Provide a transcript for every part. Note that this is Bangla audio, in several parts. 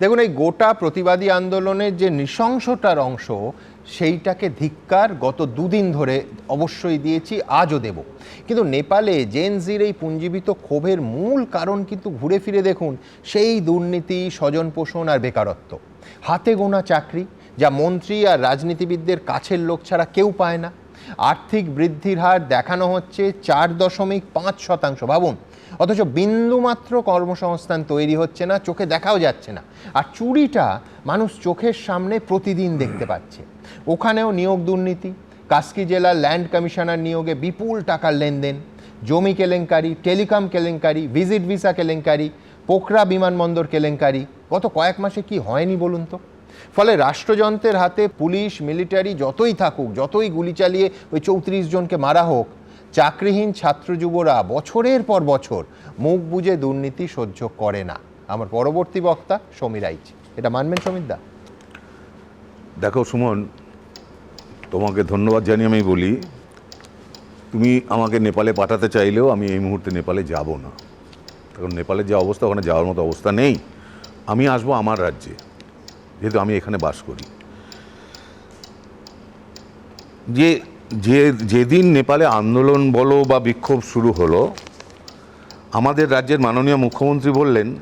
দেখুন, এই গোটা প্রতিবাদী আন্দোলনের যে নৃশংসতার অংশ, সেইটাকে ধিক্কার গত দুদিন ধরে অবশ্যই দিয়েছি, আজও দেব। কিন্তু নেপালে জেনজির এই পুঞ্জীবিত ক্ষোভের মূল কারণ কিন্তু ঘুরে ফিরে দেখুন, সেই দুর্নীতি স্বজন পোষণ আর বেকারত্ব। হাতে গোনা চাকরি, যা মন্ত্রী আর রাজনীতিবিদদের কাছের লোক ছাড়া কেউ পায় না। আর্থিক বৃদ্ধির হার দেখানো হচ্ছে চার দশমিক পাঁচ শতাংশ। ভাবুন অথচ বিন্দুমাত্র কর্মসংস্থান তৈরি হচ্ছে না, চোখে দেখাও যাচ্ছে না। আর চুরিটা মানুষ চোখের সামনে প্রতিদিন দেখতে পাচ্ছে। ওখানেও নিয়োগ দুর্নীতি, কাস্কি জেলার ল্যান্ড কমিশনার নিয়োগে বিপুল টাকার লেনদেন, জমি কেলেঙ্কারি, টেলিকম কেলেঙ্কারি, ভিজিট ভিসা কেলেঙ্কারি, পোখরা বিমানবন্দর কেলেঙ্কারি, গত কয়েক মাসে কি হয়নি বলুন তো? ফলে রাষ্ট্রযন্ত্রের হাতে পুলিশ, মিলিটারি যতই থাকুক, যতই গুলি চালিয়ে ওই চৌত্রিশ জনকে মারা হোক চাকরিহীন ছাত্র যুবরা বছরের পর বছর মুখ বুজে দুর্নীতি সহ্য করে না। আমার পরবর্তী বক্তা সমীর আইচ। এটা মানবেন সমীর দা? দেখো সুমন, তোমাকে ধন্যবাদ জানিয়ে আমি বলি, তুমি আমাকে নেপালে পাঠাতে চাইলেও আমি এই মুহূর্তে নেপালে যাব না। কারণ নেপালের যে অবস্থা, ওখানে যাওয়ার মতো অবস্থা নেই। আমি আসব আমার রাজ্যে, যেহেতু আমি এখানে বাস করি। যে যে, যেদিন নেপালে আন্দোলন বলো বা বিক্ষোভ শুরু হলো, আমাদের রাজ্যের মাননীয় মুখ্যমন্ত্রী বললেন,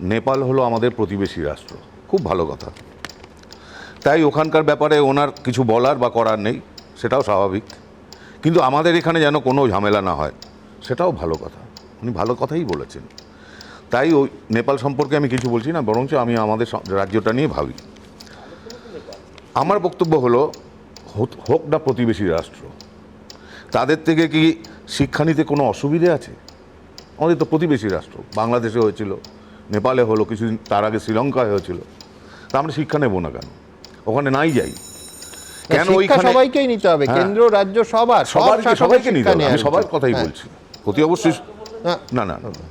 নেপাল হলো আমাদের প্রতিবেশী রাষ্ট্র। খুব ভালো কথা। তাই ওখানকার ব্যাপারে ওনার কিছু বলার বা করার নেই, সেটাও স্বাভাবিক। কিন্তু আমাদের এখানে যেন কোনো ঝামেলা না হয়, সেটাও ভালো কথা। উনি ভালো কথাই বলেছেন। তাই ওই নেপাল সম্পর্কে আমি কিছু বলছি না, বরঞ্চ আমি আমাদের রাজ্যটা নিয়ে ভাবি। আমার বক্তব্য হলো হোক- না প্রতিবেশী রাষ্ট্র তাদের থেকে কি শিক্ষা নিতে কোনো অসুবিধে আছে আমাদের তো প্রতিবেশী রাষ্ট্র বাংলাদেশে হয়েছিল নেপালে হলো কিছুদিন তার আগে শ্রীলঙ্কায় হয়েছিল তা আমরা শিক্ষা নেব না কেন ওখানে নাই যাই কেন ওইখানে সবাইকেই নিতে হবে হ্যাঁ। কেন্দ্র রাজ্য সবার সবার সবাইকে নিতে হবে আমি সবার কথাই হ্যাঁ। বলছি অতি অবশ্যই। না না না, না।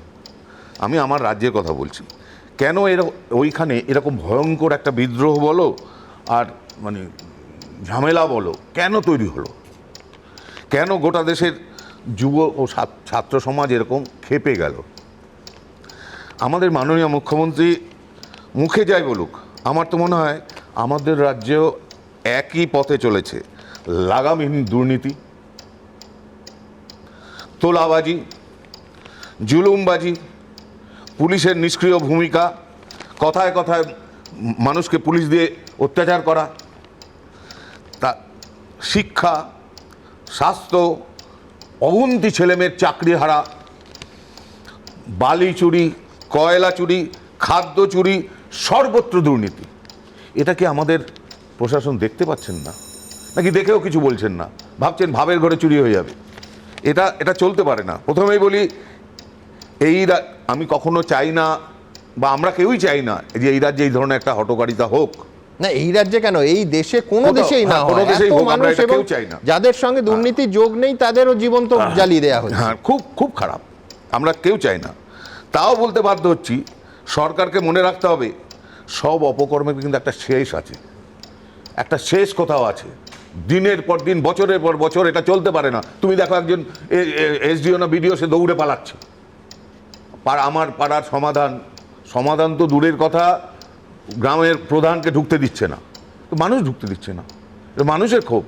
আমি আমার রাজ্যের কথা বলছি কেন এরকম ওইখানে এরকম ভয়ঙ্কর একটা বিদ্রোহ বলো আর মানে ঝামেলা বলো, কেন তৈরি হলো? কেন গোটা দেশের যুব ও ছাত- ছাত্র সমাজ এরকম খেপে গেল? আমাদের মাননীয় মুখ্যমন্ত্রী মুখে যাই বলুক, আমার তো মনে হয় আমাদের রাজ্যেও একই পথে চলেছে লাগামহীন দুর্নীতি, তোলাবাজি, জুলুমবাজি, পুলিশের নিষ্ক্রিয় ভূমিকা, কথায় কথায় মানুষকে পুলিশ দিয়ে অত্যাচার করা তা শিক্ষা, স্বাস্থ্য, অগুন্তি ছেলেমেয়ের চাকরি হারা বালি চুরি, কয়লা চুরি, খাদ্য চুরি, সর্বত্র দুর্নীতি। এটা কি আমাদের প্রশাসন দেখতে পাচ্ছেন না? নাকি দেখেও কিছু বলছেন না? ভাবছেন ভাবের ঘরে চুরি হয়ে যাবে। এটা এটা চলতে পারে না। প্রথমেই বলি, এই আমি কখনো চাই না, বা আমরা কেউই চাই না যে এই রাজ্যে এই ধরনের একটা হটকারিতা হোক। না এই রাজ্যে কেন? এই দেশে কোনো দেশেই না। হ্যাঁ, কোনো দেশেই মানুষ এবং না। যাদের সঙ্গে দুর্নীতি যোগ নেই তাদেরও জীবন তো জ্বালিয়ে দেওয়া হচ্ছে। হ্যাঁ খুব খুব খারাপ। আমরা কেউ চাই না। তাও বলতে বাধ্য হচ্ছি সরকারকে মনে রাখতে হবে সব অপকর্মের কিন্তু একটা শেষ আছে। একটা শেষ কোথাও আছে। দিনের পর দিন বছরের পর বছর এটা চলতে পারে না। তুমি দেখো একজন এসডিও না বিডিও সে দৌড়ে পালাচ্ছে। আমার পাড়ার সমাধান সমাধান তো দূরের কথা গ্রামের প্রধানকে ঢুকতে দিচ্ছে না। মানুষ ঢুকতে দিচ্ছে না। মানুষের ক্ষোভ।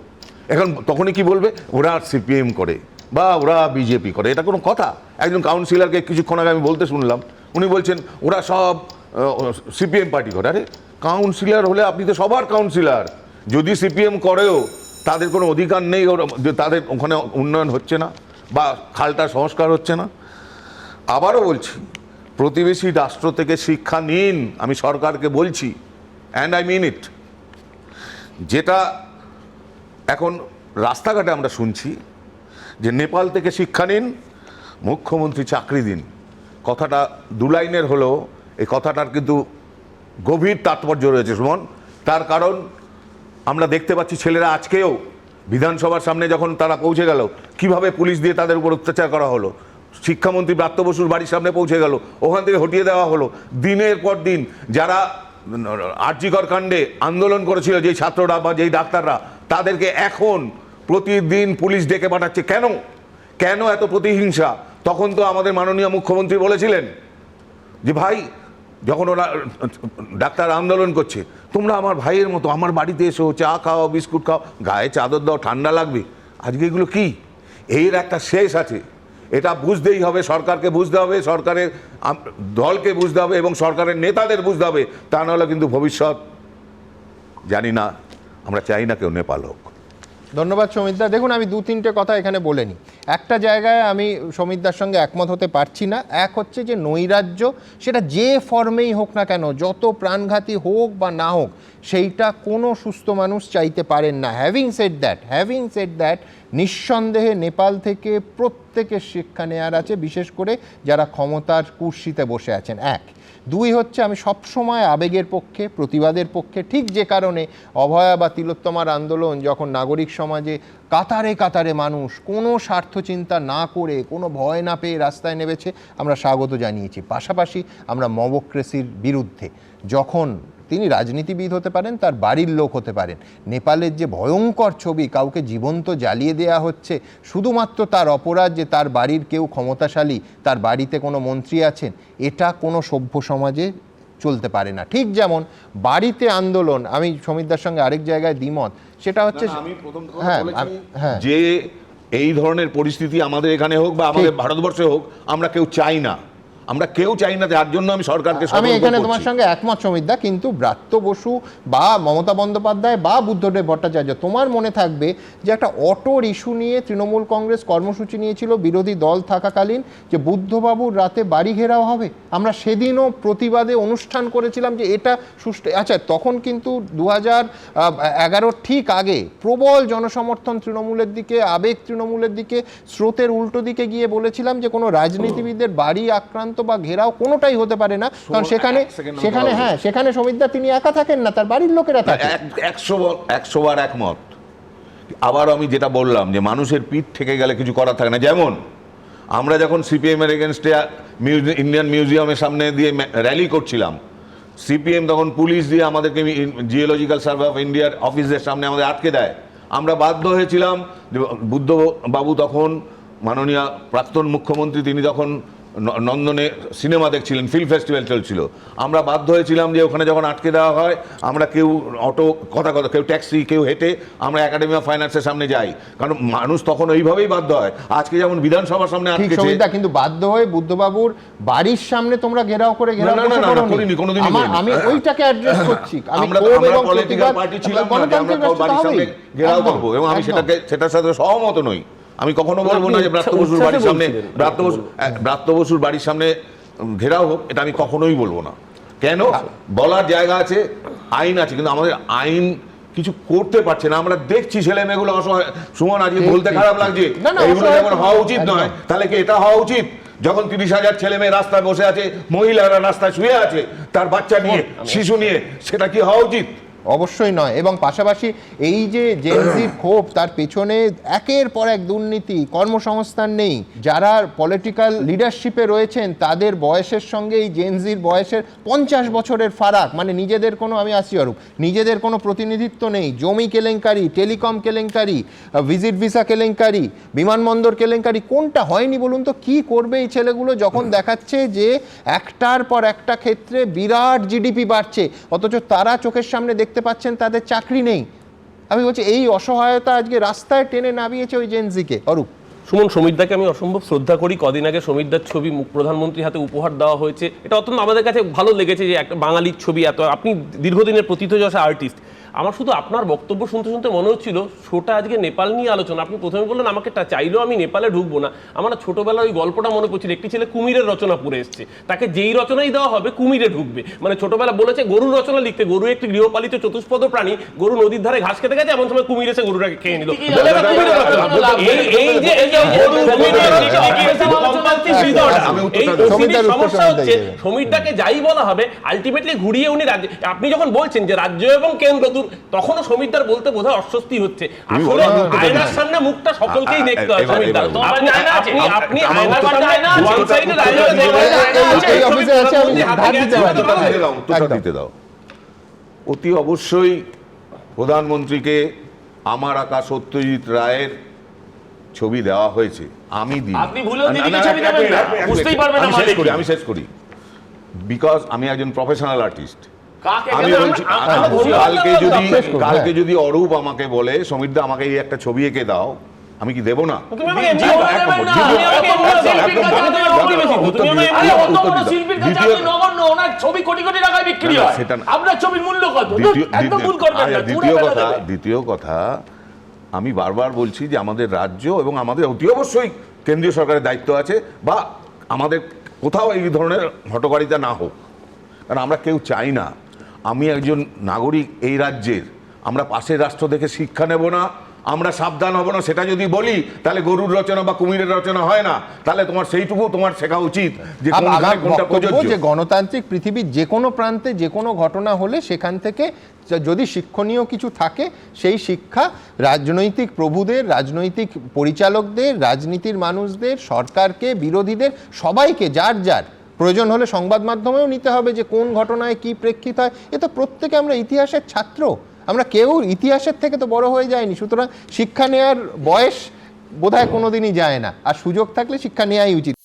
এখন তখনই কি বলবে? ওরা সিপিএম করে বা ওরা বিজেপি করে। এটা কোনো কথা। একজন কাউন্সিলরকে কিছুক্ষণ আগে আমি বলতে শুনলাম। উনি বলছেন, ওরা সব সিপিএম পার্টি করে। আরে, কাউন্সিলর হলে আপনি তো সবার কাউন্সিলর। যদি সিপিএম করেও, তাদের কোনো অধিকার নেই, ওরা তাদের ওখানে উন্নয়ন হচ্ছে না বা খালটা সংস্কার হচ্ছে না। আবারও বলছি প্রতিবেশী রাষ্ট্র থেকে শিক্ষা নিন, আমি সরকারকে বলছি অ্যান্ড আই মিন ইট যেটা এখন রাস্তাঘাটে আমরা শুনছি, যে নেপাল থেকে শিক্ষা নিন, মুখ্যমন্ত্রী চাকরি দিন। কথাটা দু লাইনের হলেও, এই কথাটার কিন্তু গভীর তাৎপর্য রয়েছে সুমন। তার কারণ, আমরা দেখতে পাচ্ছি ছেলেরা আজকেও বিধানসভার সামনে যখন তারা পৌঁছে গেল, কীভাবে পুলিশ দিয়ে তাদের উপর অত্যাচার করা হলো শিক্ষামন্ত্রী ব্রাত্য বসুর বাড়ির সামনে পৌঁছে গেল। ওখান থেকে হটিয়ে দেওয়া হলো। দিনের পর দিন যারা আর্যিকর কাণ্ডে আন্দোলন করেছিল যেই ছাত্ররা বা যেই ডাক্তাররা, তাদেরকে এখন প্রতিদিন পুলিশ ডেকে পাঠাচ্ছে। কেন? কেন এত প্রতিহিংসা? তখন তো আমাদের মাননীয় মুখ্যমন্ত্রী বলেছিলেন যে, ভাই, যখন ওরা ডাক্তার আন্দোলন করছে, তোমরা আমার ভাইয়ের মতো, আমার বাড়িতে এসো, চা খাও, বিস্কুট খাও, গায়ে চাদর দাও, ঠান্ডা লাগবে। আজকে এগুলো কি? এর একটা শেষ আছে। এটা বুঝতেই হবে, সরকারকে বুঝতে হবে, সরকারের দলকে বুঝতে হবে এবং সরকারের নেতাদের বুঝতে হবে। তা নাহলে কিন্তু ভবিষ্যৎ, জানি না, আমরা চাই না কেউ নেপাল হোক। ধন্যবাদ সমিতদা দেখুন, আমি দু তিনটে কথা এখানে বলে নিই। একটা জায়গায় আমি সমিতদার সঙ্গে একমত হতে পারছি না। এক হচ্ছে যে নৈরাজ্য, সেটা যে ফর্মেই হোক না কেন, যত প্রাণঘাতী হোক বা না হোক, সেইটা কোনো সুস্থ মানুষ চাইতে পারেন না। Having set that having set that নিঃসন্দেহে নেপাল থেকে প্রত্যেকের শিক্ষা নেওয়ার আছে, বিশেষ করে যারা ক্ষমতার কুর্সিতে বসে আছেন। এক, দুই হচ্ছে আমি সবসময় আবেগের পক্ষে, প্রতিবাদের পক্ষে, ঠিক যে কারণে অভয়া বা তিলোত্তমার আন্দোলন যখন নাগরিক সমাজে কাতারে কাতারে মানুষ কোনো স্বার্থ চিন্তা না করে, কোনো ভয় না পেয়ে রাস্তায় নেমেছে, আমরা স্বাগত জানিয়েছি। পাশাপাশি আমরা মবক্রেসির বিরুদ্ধে যখন তিনি রাজনীতিবিদ হতে পারেন তার বাড়ির লোক হতে পারেন। নেপালের যে ভয়ঙ্কর ছবি কাউকে জীবন্ত জ্বালিয়ে দেয়া হচ্ছে শুধুমাত্র তার অপরাধ যে তার বাড়ির কেউ ক্ষমতাশালী তার বাড়িতে কোনো মন্ত্রী আছেন এটা কোনো সভ্য সমাজে চলতে পারে না। ঠিক যেমন বাড়িতে আন্দোলন আমি সমিতদার সঙ্গে আরেক জায়গায় দ্বিমত সেটা হচ্ছে হ্যাঁ হ্যাঁ। যে এই ধরনের পরিস্থিতি আমাদের এখানে হোক বা আমাদের ভারতবর্ষে হোক আমরা কেউ চাই না। আমরা কেউ চাই না যার জন্য আমি সরকারকে আমি এখানে তোমার সঙ্গে একমত সমিতদা কিন্তু ব্রাত্য বসু বা মমতা বন্দ্যোপাধ্যায় বা বুদ্ধদেব ভট্টাচার্য তোমার মনে থাকবে যে একটা অটোর ইস্যু নিয়ে তৃণমূল কংগ্রেস কর্মসূচি নিয়েছিল বিরোধী দল থাকাকালীন যে বুদ্ধবাবুর রাতে বাড়ি ঘেরাও হবে। আমরা সেদিনও প্রতিবাদে অনুষ্ঠান করেছিলাম যে এটা সুষ্ঠু আচ্ছা তখন কিন্তু দু হাজার ঠিক আগে প্রবল জনসমর্থন তৃণমূলের দিকে আবেগ তৃণমূলের দিকে স্রোতের উল্টো দিকে গিয়ে বলেছিলাম যে কোনো রাজনীতিবিদদের বাড়ি আক্রান্ত বা ঘেরাও কোনোটাই হতে পারে না। কারণ সেখানে সেখানে হ্যাঁ সেখানে সমিতদা তিনি একা থাকেন না তার বাড়ির লোকেরা থাকে। এক- একশো বার- একশো বার একমত। আবার আমি যেটা বললাম যে মানুষের পিঠ থেকে গেলে কিছু করার থাকে না। যেমন আমরা যখন সিপিএম এর এগেনস্টে ইন্ডিয়ান মিউজিয়ামের সামনে দিয়ে র্যালি করছিলাম সিপিএম তখন পুলিশ দিয়ে আমাদেরকে জিওলজিক্যাল সার্ভে অফ ইন্ডিয়ার অফিসের সামনে আমাদের আটকে দেয়। আমরা বাধ্য হয়েছিলাম যে বুদ্ধ বাবু তখন মাননীয় প্রাক্তন মুখ্যমন্ত্রী তিনি তখন নন্দনে সিনেমা দেখছিলেন ফিল্ম ফেস্টিভ্যাল চলছিল। আমরা বাধ্য হয়েছিলাম যে ওখানে যখন আটকে দেওয়া হয় আমরা কেউ অটো কথা কথা কেউ ট্যাক্সি কেউ হেঁটে আমরা একাডেমি অফ ফাইন্যান্সের সামনে যাই। কারণ মানুষ তখন ওইভাবেই বাধ্য হয়। আজকে যেমন বিধানসভার সামনে আটকেছে কিন্তু বাধ্য হয়ে বুদ্ধবাবুর বাড়ির সামনে তোমরা ঘেরাও করে ঘেরাও না, না, বসে না, না, করিনি, কোনোদিনই আমি ওইটাকে অ্যাড্রেস করছি। আমরা আমরা পলিটিক্যাল পার্টি ছিলাম আমরা বাড়ির সামনে ঘেরাও করব। এবং আমি সেটাকে সেটার সাথে সহমত নই। আমি কখনো বলব না যে ব্রাত্য বসুর বাড়ির সামনে। ব্রাত্য বসু ব্রাত্য বসুর বাড়ির সামনে ঘেরাও হোক এটা আমি কখনোই বলব না। কেন? বলার জায়গা আছে আইন আছে কিন্তু আমাদের আইন কিছু করতে পারছে না। আমরা দেখছি ছেলে মেয়েগুলো অসহায় সুমন আজকে বলতে খারাপ লাগছে। এইগুলো যেমন হওয়া উচিত নয় তাহলে কি এটা হওয়া উচিত? যখন তিরিশ হাজার ছেলে মেয়ে রাস্তায় বসে আছে মহিলারা রাস্তায় শুয়ে আছে তার বাচ্চা নিয়ে শিশু নিয়ে সেটা কি হওয়া উচিত? অবশ্যই নয়। এবং পাশাপাশি এই যে জেনজির ক্ষোভ, তার পেছনে একের পর এক দুর্নীতি, কর্মসংস্থান নেই। যারা পলিটিক্যাল লিডারশিপে রয়েছেন, তাদের বয়সের সঙ্গে এই জেনজির বয়সের পঞ্চাশ বছরের ফারাক মানে নিজেদের কোনো, আমি আসি অরূপ, নিজেদের কোনো প্রতিনিধিত্ব নেই। জমি কেলেঙ্কারি টেলিকম কেলেঙ্কারি ভিজিট ভিসা কেলেঙ্কারি, বিমানবন্দর কেলেঙ্কারি, কোনটা হয়নি বলুন তো? কি করবে এই ছেলেগুলো যখন দেখাচ্ছে যে একটার পর একটা ক্ষেত্রে বিরাট জিডিপি বাড়ছে, অথচ তারা চোখের সামনে দেখতে পাচ্ছেন তাদের চাকরি নেই। আমি বলছি, এই অসহায়তা আজকে রাস্তায় টেনে নামিয়েছে ওই জেনজিকে অরূপ। সুমন, সমীরদাকে আমি অসম্ভব শ্রদ্ধা করি। কদিন আগে সমীরদার ছবি প্রধানমন্ত্রীর হাতে উপহার দেওয়া হয়েছে। এটা অত্যন্ত আমাদের কাছে ভালো লেগেছে যে একটা বাঙালির ছবি এত আপনি দীর্ঘদিনের প্রথিতযশা আর্টিস্ট আমার শুধু আপনার বক্তব্য শুনতে শুনতে মনে হচ্ছিল শোটা আজকে নেপাল নিয়ে আলোচনা। আপনি প্রথমে বললেন আমাকে চাইলেও আমি নেপালে ঢুকবো না। আমার না ছোটবেলায় ওই গল্পটা মনে পড়ছিল একটি ছেলে কুমিরের রচনা পড়ে এসছে। তাকে যেই রচনাই দেওয়া হবে কুমিরে ঢুকবে। মানে ছোটবেলা বলেছে গরুর রচনা লিখতে। গরু একটি গৃহপালিত চতুষ্পদ প্রাণী গরু নদীর ধারে ঘাস খেতে গেছে এমন সময় কুমির এসে গরুটাকে খেয়ে নিল। দেবে। যাই বলা হবে আলটিমেটলি ঘুরিয়ে উনি রাজ্য আপনি যখন বলছেন যে রাজ্য এবং কেন্দ্র দূর তখনও সমীরদার বলতে বোধহয় অস্বস্তি হচ্ছে। আসলে আয়নার সামনে মুখটা সকলকেই দেখতে হয় সমীরদার। আপনি আপনি আয়নার সামনে আয়না দিতে দাও, অতি অবশ্যই প্রধানমন্ত্রীকে আমার আঁকা সত্যজিৎ রায়ের ছবি দেওয়া হয়েছে। আমি দিই। আমি শেষ করি আমি শেষ করি। বিকজ আমি একজন প্রফেশনাল আর্টিস্ট আমি বলছি কালকে যদি কালকে যদি অরূপ আমাকে বলে সমীরদা আমাকে এই একটা ছবি এঁকে দাও আমি কি দেবো না? হয় দ্বিতীয় কথা আমি বারবার বলছি যে আমাদের রাজ্য এবং আমাদের অতি অবশ্যই কেন্দ্রীয় সরকারের দায়িত্ব আছে বা আমাদের কোথাও এই ধরনের হটকারিতা না হোক। কারণ আমরা কেউ চাই না। আমি একজন নাগরিক এই রাজ্যের আমরা পাশের রাষ্ট্র দেখে শিক্ষা নেব না আমরা সাবধান হব না সেটা যদি বলি তাহলে গরুর রচনা বা কুমিরের রচনা হয় না। তাহলে তোমার সেইটুকু তোমার শেখা উচিত যে যে গণতান্ত্রিক পৃথিবীর যে কোনো প্রান্তে যে কোনো ঘটনা হলে সেখান থেকে যদি শিক্ষণীয় কিছু থাকে সেই শিক্ষা রাজনৈতিক প্রভুদের রাজনৈতিক পরিচালকদের রাজনীতির মানুষদের সরকারকে বিরোধীদের সবাইকে যার যার। প্রয়োজন হলে সংবাদ মাধ্যমেও নিতে হবে যে কোন ঘটনায় কি প্রেক্ষিত হয়। এ তো প্রত্যেকে আমরা ইতিহাসের ছাত্র। আমরা কেউ ইতিহাসের থেকে তো বড় হয়ে যায়নি সুতরাং শিক্ষা নেওয়ার বয়স বোধহয় কোনোদিনই যায় না। আর সুযোগ থাকলে শিক্ষা নেওয়াই উচিত।